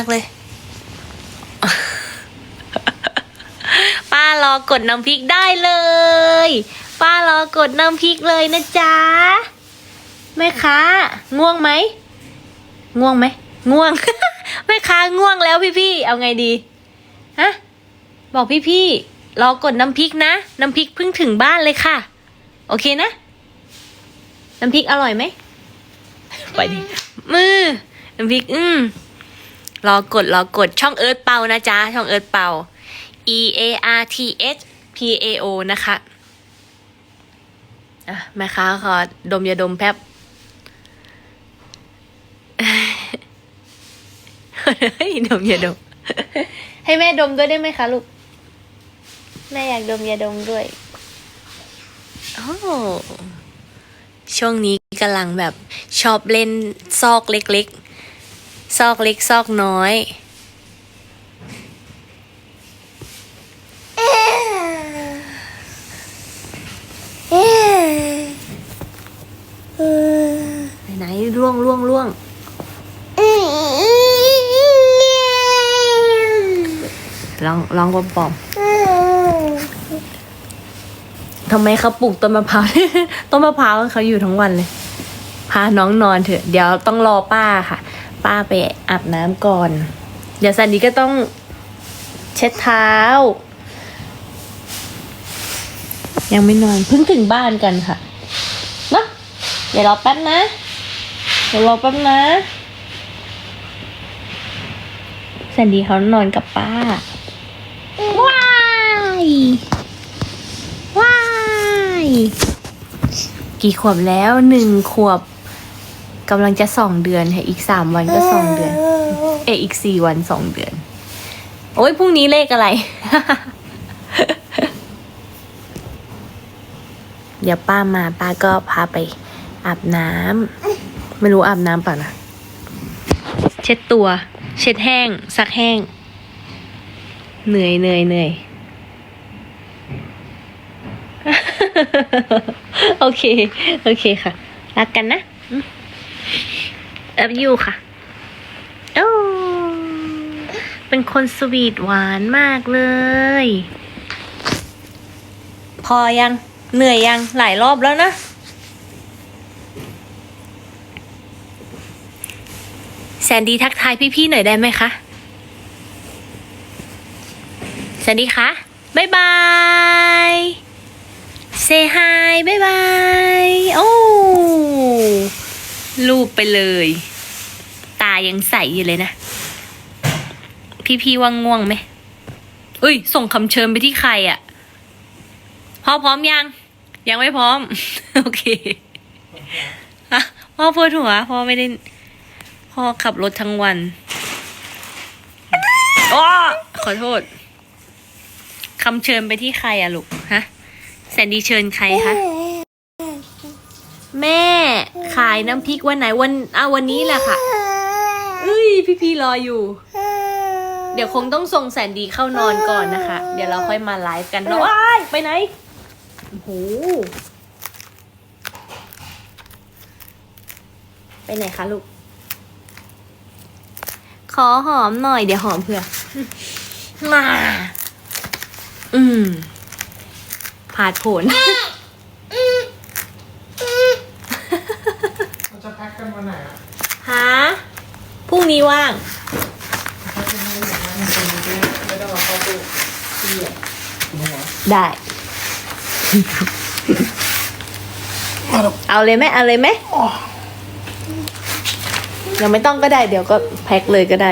ากเลย ป้ารอกดน้ำพริกได้เลย ป้ารอกดน้ำพริกเลยนะจ๊ะแม่ค้าง่วงไหมง่วงไหมง่วงแม่ค้าง่วงแล้วพี่ๆเอาไงดีฮะบอกพี่ๆรอกดน้ำพริกนะน้ำพริกเพิ่งถึงบ้านเลยค่ะ โอเคนะ น้ำพริกอร่อยไหมไปดิมือน้ำพริกอืม รอกดรอกดช่องเอิร์ธเปานะจ๊ะ ช่องเอิร์ธเปา E A R T H P A O นะคะอะแม่ค้าขอดมยาดมแป๊บเฮ้ยดมยาดม ให้แม่ดมด้วยได้ไหมคะลูก แม่อยากดมยาดมด้วยโอ้ช่วงนี้กำลังแบบชอบเล่นซอกเล็กๆ ซอกเล็กซอกน้อย ไหนๆล่วงล่วงล่วงลองลองปอมปอมทำไมเขาปลูกต้นมะพร้าว ต้นมะพร้าวเขาอยู่ทั้งวันเลย พาน้องนอนเถอะ เดี๋ยวต้องรอป้าค่ะ ป้าไปอาบน้ำก่อน เดี๋ยวสันดีก็ต้องเช็ดเท้า ยังไม่นอนเพิ่งถึงบ้านกันค่ะเนอะเดี๋ยวรอแป๊บนะ เดี๋ยวรอแป๊บนะสันดีเขานอนกับป้า ว้ายว้ายกี่ขวบแล้วหนึ่งขวบ กำลังจะสองเดือนค่ะอีกสามวันก็สองเดือน เอยอีกสี่วันสองเดือน โอ้ยพรุ่งนี้เลขอะไร เดี๋ยวป้ามาป้าก็พาไปอาบน้ำไม่รู้อาบน้ำเปล่านะเช็ดตัว เช็ดแห้ง ซักแห้ง เหนื่อยเหนื่อยเหนื่อยโอเค โอเคค่ะ รักกันนะ เอฟยูค่ะ โอ้ เป็นคนสวีทหวานมากเลย พอยัง เหนื่อยยัง หลายรอบแล้วนะ แซนดี้ทักทายพี่ๆหน่อยได้ไหมคะ แซนดี้คะบายบายเซฮายบายบาย โอ้ รูปไปเลยายังใสอยู่เลยนะ พี่ๆว่าง่วงไหมเอ้ย ส่งคำเชิญไปที่ใครอะ่ะพ่อพร้อมยัง ยังไม่พร้อม โอเคอะพ่อปวดหัวพ่อไม่ได้ พ่อขับรถทั้งวันอ้อขอโทษคำเชิญไปที่ใครอะลูกฮะแซนดี้เชิญใครคะแม่ขายน้ำพริกวันไหนวันอะวันนี้แหละค่ะ เอ้ยพี่พี่ๆรออยู่ เดี๋ยวคงต้องส่งแสนดีเข้านอนก่อนนะคะ เดี๋ยวเราค่อยมาไลฟ์กันเนาะว้ายไปไหนโอ้โหไปไหนคะลูก ขอหอมหน่อยเดี๋ยวหอมเผื่อมา อืมผาดโผน เราจะแพ็กกันวันไหนอะ ฮะพรุ่ง นี้ว่างแพ็กกันไม่ได้อย่างนั้นคนไม่ได้ไม่ได้มาเข้าตู้ที่อะหัวได้ เอาเลยไหมเอาเลยไหมยังไม่ต้องก็ได้ เดี๋ยวก็แพ็คเลยก็ได้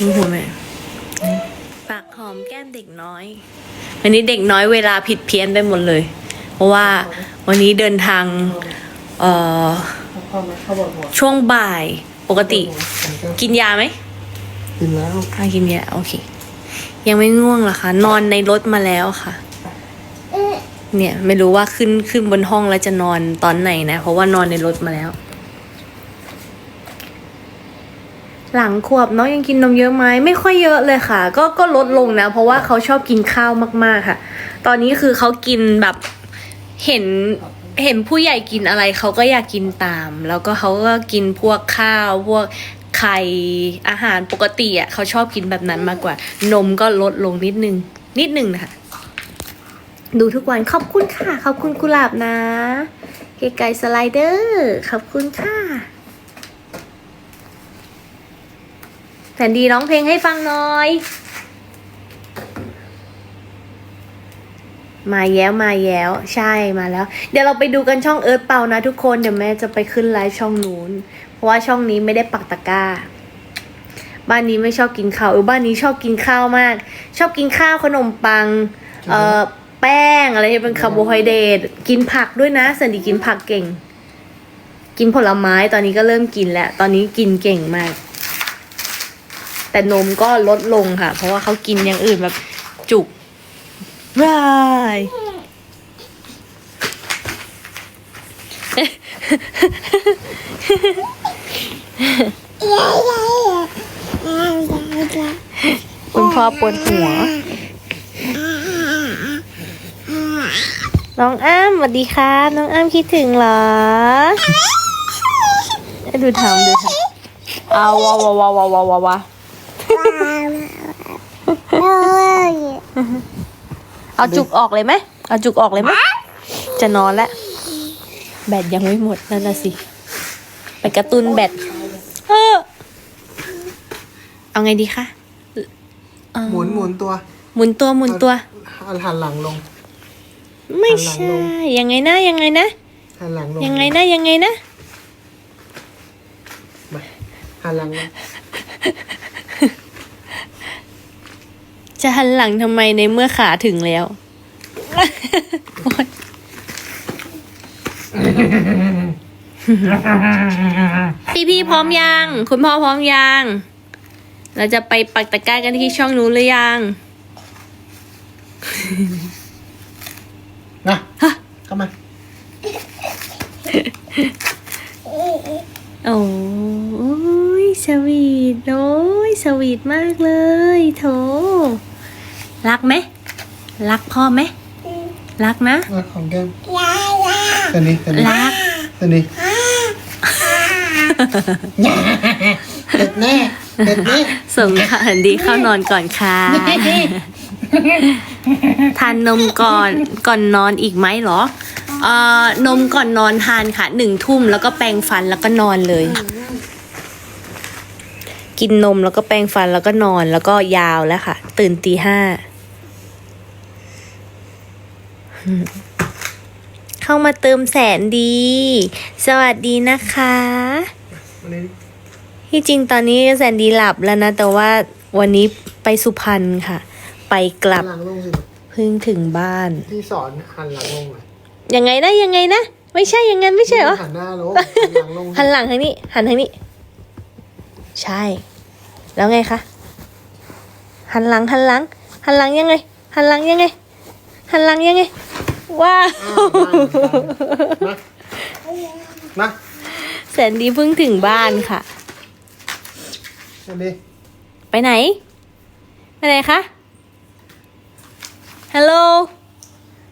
นี่หัวแม่ปากหอมแก้มเด็กน้อย วันนี้เด็กน้อยเวลาผิดเพี้ยนไปหมดเลย เพราะว่าวันนี้เดินทาง เอ่อเข้าไหมเข้าบอกหัวช่วงบ่าย ปกติผมก็กินยาไหมกินแล้วอะกินยาโอเค ยังไม่ง่วงเหรอคะ นอนในรถมาแล้วค่ะ เนี่ยไม่รู้ว่าขึ้นขึ้นบนห้องแล้วจะนอนตอนไหนนะ เพราะว่านอนในรถมาแล้ว หลังขวบน้องยังกินนมเยอะไหมไม่ค่อยเยอะเลยค่ะ ก็ก็ลดลงนะ เพราะว่าเขาชอบกินข้าวมากๆค่ะ ตอนนี้คือเขากินแบบเห็น เห็นผู้ใหญ่กินอะไรเขาก็อยากกินตาม แล้วก็เขาก็กินพวกข้าวพวกไข่อาหารปกติอะเขาชอบกินแบบนั้นมากกว่า นมก็ลดลงนิดนึง นิดนึงนะคะดูทุกวันขอบคุณค่ะ ขอบคุณกุหลาบนะเกไก่สไลเดอร์ขอบคุณค่ะแผ่นดีร้องเพลงให้ฟังหน่อย มาแย้วมาแย้ว ใช่มาแล้ว เดี๋ยวเราไปดูกันช่องเอิร์ธเปานะทุกคนเดี๋ยวแม่จะไปขึ้นไลฟ์ช่องนู้น เพราะว่าช่องนี้ไม่ได้ปักตะกร้า บ้านนี้ไม่ชอบกินข้าวเออบ้านนี้ชอบกินข้าวมาก ชอบกินข้าวขนมปัง เอ่อแป้งอะไรที่เป็นคาร์โบไฮเดรตกินผักด้วยนะสันดีกินผักเก่ง กินผลไม้ตอนนี้ก็เริ่มกินแล้ว ตอนนี้กินเก่งมาก แต่นมก็ลดลงค่ะ เพราะว่าเขากินอย่างอื่นแบบจุก ว้ายคุณพ่อปวดหัว น้องอ้ามสวัสดีครับ น้องอ้ามคิดถึงเหรอเอ้ดูทำดูทำเอาวาวาวาวาวาวาวา เอาจุกออกเลยไหมเอาจุกออกเลยไหมจะนอนแล้วแบตยังไม่หมดนั่นน่ะสิ ไปกระตุนแบตเออเอาไงดีคะเอาหมุนหมุนตัว หมุนตัวหมุนตัวหันหันหลังลง ไม่หันหลัใช่งลงยังไงนะยังไงนะหันหลังลงยังไงนะยังไงนะมาหันหลังลง จะหันหลังทำไมในเมื่อขาถึงแล้วโอ๊ยพี่พี่พร้อมยัง คุณพ่อพร้อมยัง เราจะไปปักตะกร้ากันที่ช่องนู้นหรือยัง นะฮะเข้ามา โอ้ยสวีท โอ้ยสวีทมากเลยโถ รักไหม รักพ่อไหม รักนะมาของแก้มตัวนี้ตัวนี้รักตัวนี้เด็ดแน่เด็ดแน่ส่งค่ะดีเข้านอนก่อนค่ะ ทานนมก่อนก่อนนอนอีกไหมเหรอเอ่อนมก่อนนอนทานค่ะหนึ่งทุ่มแล้วก็แปรงฟันแล้วก็นอนเลย กินนมแล้วก็แปรงฟันแล้วก็นอนแล้วก็ยาวแล้วค่ะ ตื่นตีห้าอืม เข้ามาเติมแสนดี สวัสดีนะคะวันนี้ที่จริงตอนนี้แสนดีหลับแล้วนะ แต่ว่าวันนี้ไปสุพรรณค่ะ ไปกลัหับนหลังลงสิเพิ่งถึงบ้าน ที่สอนหันหลังลงหน่อยยังไงนะยังไงนะ ไม่ใช่อย่างนั้นไม่ใช่เหรอหันหน้าลงหันหลังลงหันหลังทางนี้ หันทางนี้ ใช่ แล้วไงคะหันหลังหันหลังหันหลังยังไงหันหลังยังไง หันหลังยังไงว้าวอ้าวมามาแสนดีเพิ่งถึงบ้านค่ะอันนี้ไปไหน ไปไหนคะ ฮัลโหล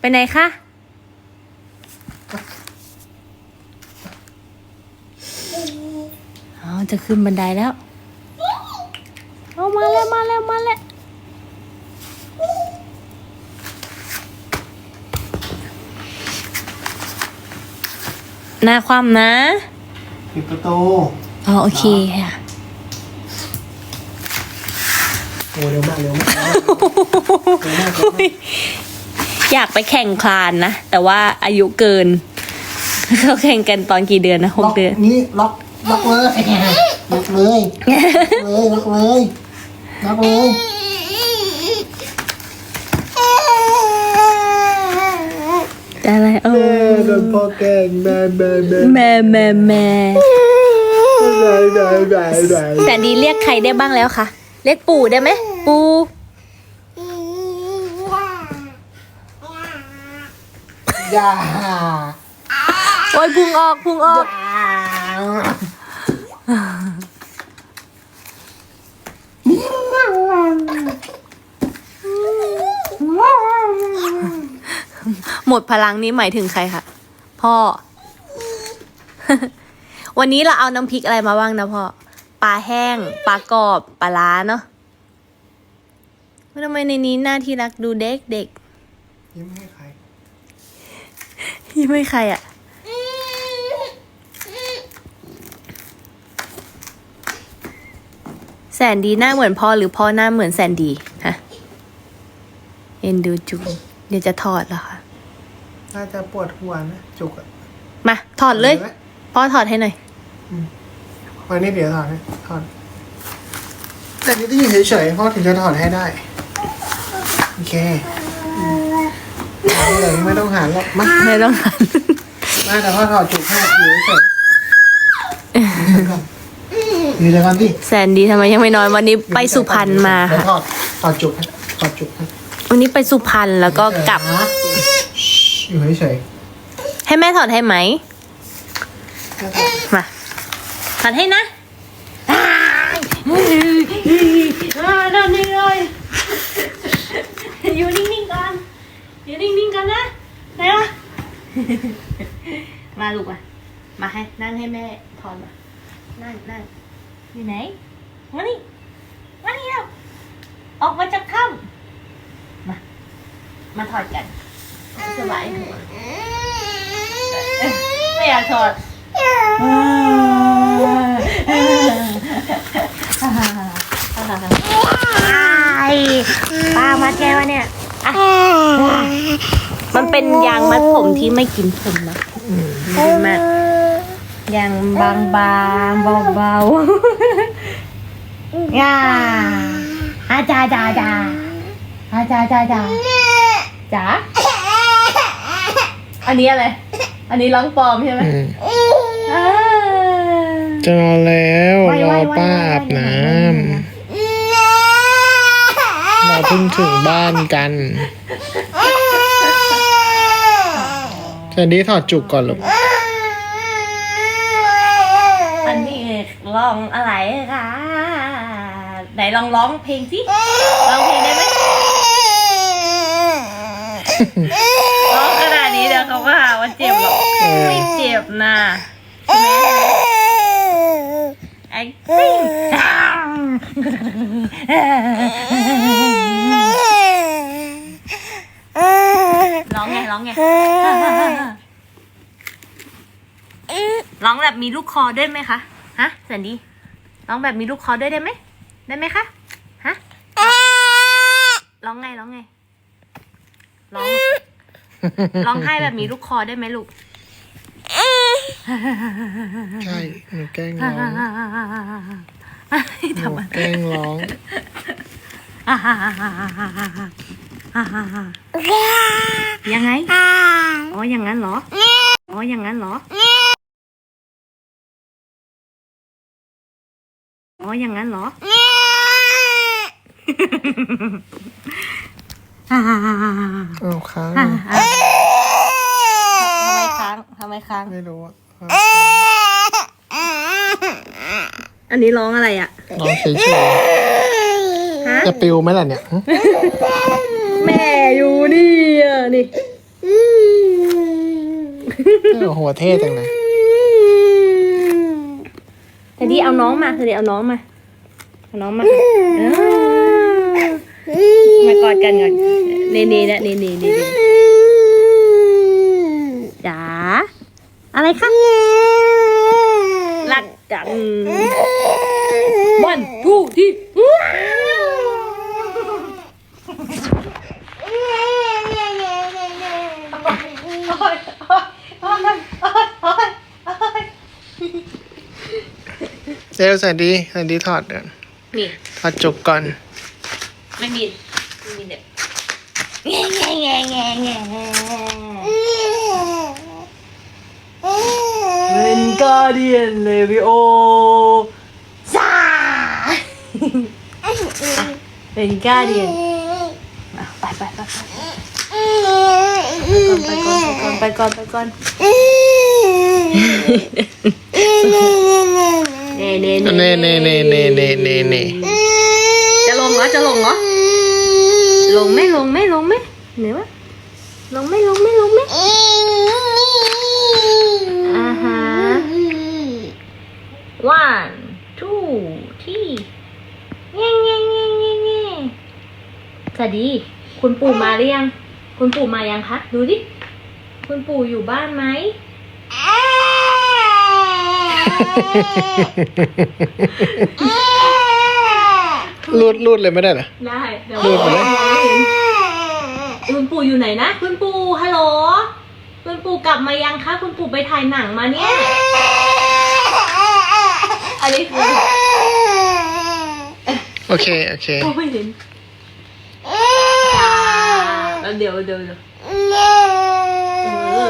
ไปไหนคะ อ๋อ จะขึ้นบันไดแล้ว เอามาแล้วมาแล้วมาแล้ว หน้าความนะ ปิดประตูอ๋อโอเคค่ะ โอ้เร็วมากเร็วมากเร็วมากเร็วมากอยากไปแข่งคลานนะ แต่ว่าอายุเกิน เขาแข่งกันตอนกี่เดือนนะหล็กอกเดือน นี่ล็อกล็อกเลยล็อกเลยล็อกเลยล็อกเลยอะไรเอแม่อโดนพ่อแกล้งแม่แม่แม่แม่แม่แม่แม่แม่แม่แม่แต่ดีเรียกใครได้บ้างแล้วคะเรียกปู่ได้ไหมปู่อย่าโอ้ยพุงออกพุงออกหมดพลังนี้หมายถึงใครคะ พ่อ วันนี้เราเอาน้ำพริกอะไรมาบ้างนะพ่อ ปลาแห้ง ปลากรอบ ปลาล้าเนาะว่าทำไมในนี้หน้าที่รักดูเด็กเด็กยิ้มให้ใครๆยี่ไม่ใครอะ่ะ แสนดีหน้าเหมือนพ่อหรือพ่อหน้าเหมือนแสนดี ฮะ เอ็นดูจุงเดี๋ยวจะถอดแล้วค่ะ น่าจะปวดหัวนะ จุกอะมาถอดเลยพ่อถอดให้หน่อยวันนี้เดี๋ยวถอดให้ถอดแต่นี่ต้องอยู่เฉยๆพ่อถึงจะถอดให้ได้ โอเคอืมเอาเลยไม่ต้องหันหรอกมาไม่ต้องหันมาแต่พ่อถอดจุกให้อยู่เฉยๆอยู่เฉยๆก่อนดิแสนดีทำไมยังไม่นอนวันนี้ไปสุพรรณมาเดี๋ยวค่ะถอดถอดจุกให้ถอดจุกให้วันนี้ไปสุพรรณแล้วก็กลับ อยู่เฉยให้แม่ถอดให้ไหมๆมา ถอดให้นะนอนนี่เลยอยู่นิ่งๆก่อนอยู่นิ่งๆก่อนนะไหนวะมาลูกมามาให้นั่งให้แม่ถอดมานั่งนั่งอยู่ไหนมานี่มานี่แล้วออกมาจากถ้ำมา มาถอดกัน สบายหัวไม่อยากถอดป้ามัดไงวะเนี่ยอะมันเป็นยางมัดผมที่ไม่กินผมนะดีมากยางบางบางๆเบาๆย่าอาจาจาจาอาจาจาจาจ๋า อันนี้อะไร อันนี้ร้องปลอมใช่ไหมอ่าจะนอนแล้วไว้รอไว้ไว้ป้าอาบน้ำเราเพิ่งถึงบ้านกันแค่นี้ถอดจุกก่อนลูกอันนี้ร้องอะไรคะไหนลองร้องเพลงสิร้องเพลงได้ไหมร้องขนาดนี้ เดี๋ยวเขาก็หาว่าเจ็บหรอกไม่เจ็บนะใช่ไหม acting ร้องไงร้องไงร้องแบบมีลูกคอด้วยไหมคะฮะแสนดีร้องแบบมีลูกคอด้วยได้ไหมได้ไหมคะฮะร้องไงร้องไงร้อง ร้องไห้แบบมีลูกคอได้ไหมลูก ใช่หนูแกล้งร้องหนูแกล้งร้องยังไง อ๋อ อย่างนั้นเหรอ อ๋อ อย่างนั้นเหรอ อ๋อ อย่างนั้นเหรอ เอาค้างทำไมค้างทำไมค้าง ไม่รู้อะอันนี้ร้องอะไรอะร้องเฉยฮะ ๆจะปิวไหมล่ะเนี่ยหึแม่อยู่นี่อะนี่ เออหัวเท่จังเลยแต่ดีเอาน้องมาแต่ดีเอาน้องมา เอาน้องมาเออ มากอดกันก่อนเนเน่นะเนเน่เนเน่จ๋าอะไรคะรักกันวันทูที่เร็วแสนดีแสนดีถอดเดี๋ยวนี่ถอดจุกก่อน ไม่มีไม่มีเด็กแง่แง่แง่แง่แง่เป็นกาเดียนเลวิโอจ้าเป็นกาเดียนไปไปไปไปไปก่อนไปก่อนไปก่อนเน่เน่เน่เน่เน่เน่เน่เน่เน่จะลงเหรอจะลงเหรอ ลงไม่ลงไม่ลงไหมไหนวะลงไม่ลงไม่ลงไหมอ่าฮะ one two three เงี้ยเงี้ยเงี้ยเงี้ยเงี้ยสวัสดี คุณปู่มาหรือยัง คุณปู่มายังคะ ดูดิ คุณปู่อยู่บ้านไหมเรูดรูดเลยไม่ได้เหรอ ได้เดี๋ยวดูดไปเลยมองไม่เห็นคุณปู่อยู่ไหนนะ คุณปู่ฮัลโหล คุณปู่กลับมายังคะ คุณปู่ไปถ่ายหนังมาเนี่ย อันนี้คือโอเค โอเคมองไม่เห็นจ้าแล้วเดี๋ยวเดี๋ยวเดี๋ยว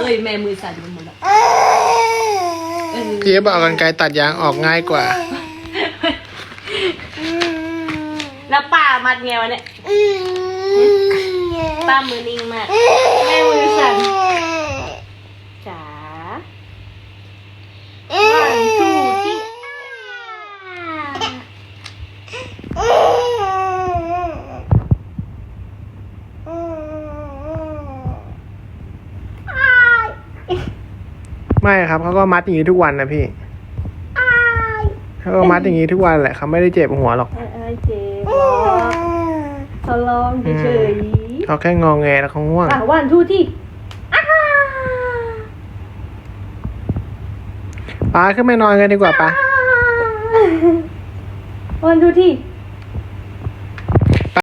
เอ้ยแม่มือสั่นไปหมดแล้วเออพี่จะบอกกันไกลตัดยางออกง่ายกว่า แล้วป้ามัดไงวะเนี่ยป้ามือนิ่งมากแม่มือสั่นจ๋าวันทูที่ไม่ครับเขาก็มัดอย่างนี้ทุกวันนะพี่เขาก็มัดอย่างนี้ทุกวันแหละเขาไม่ได้เจ็บหัวหรอกเออเจ็บหรอกเขาลองเฉยเขาแค่งองแงแล้วเขาง่วงๆอะวันทูที่อ้าป้าขึ้นไปนอนกันดีกว่าป้าวันทูที่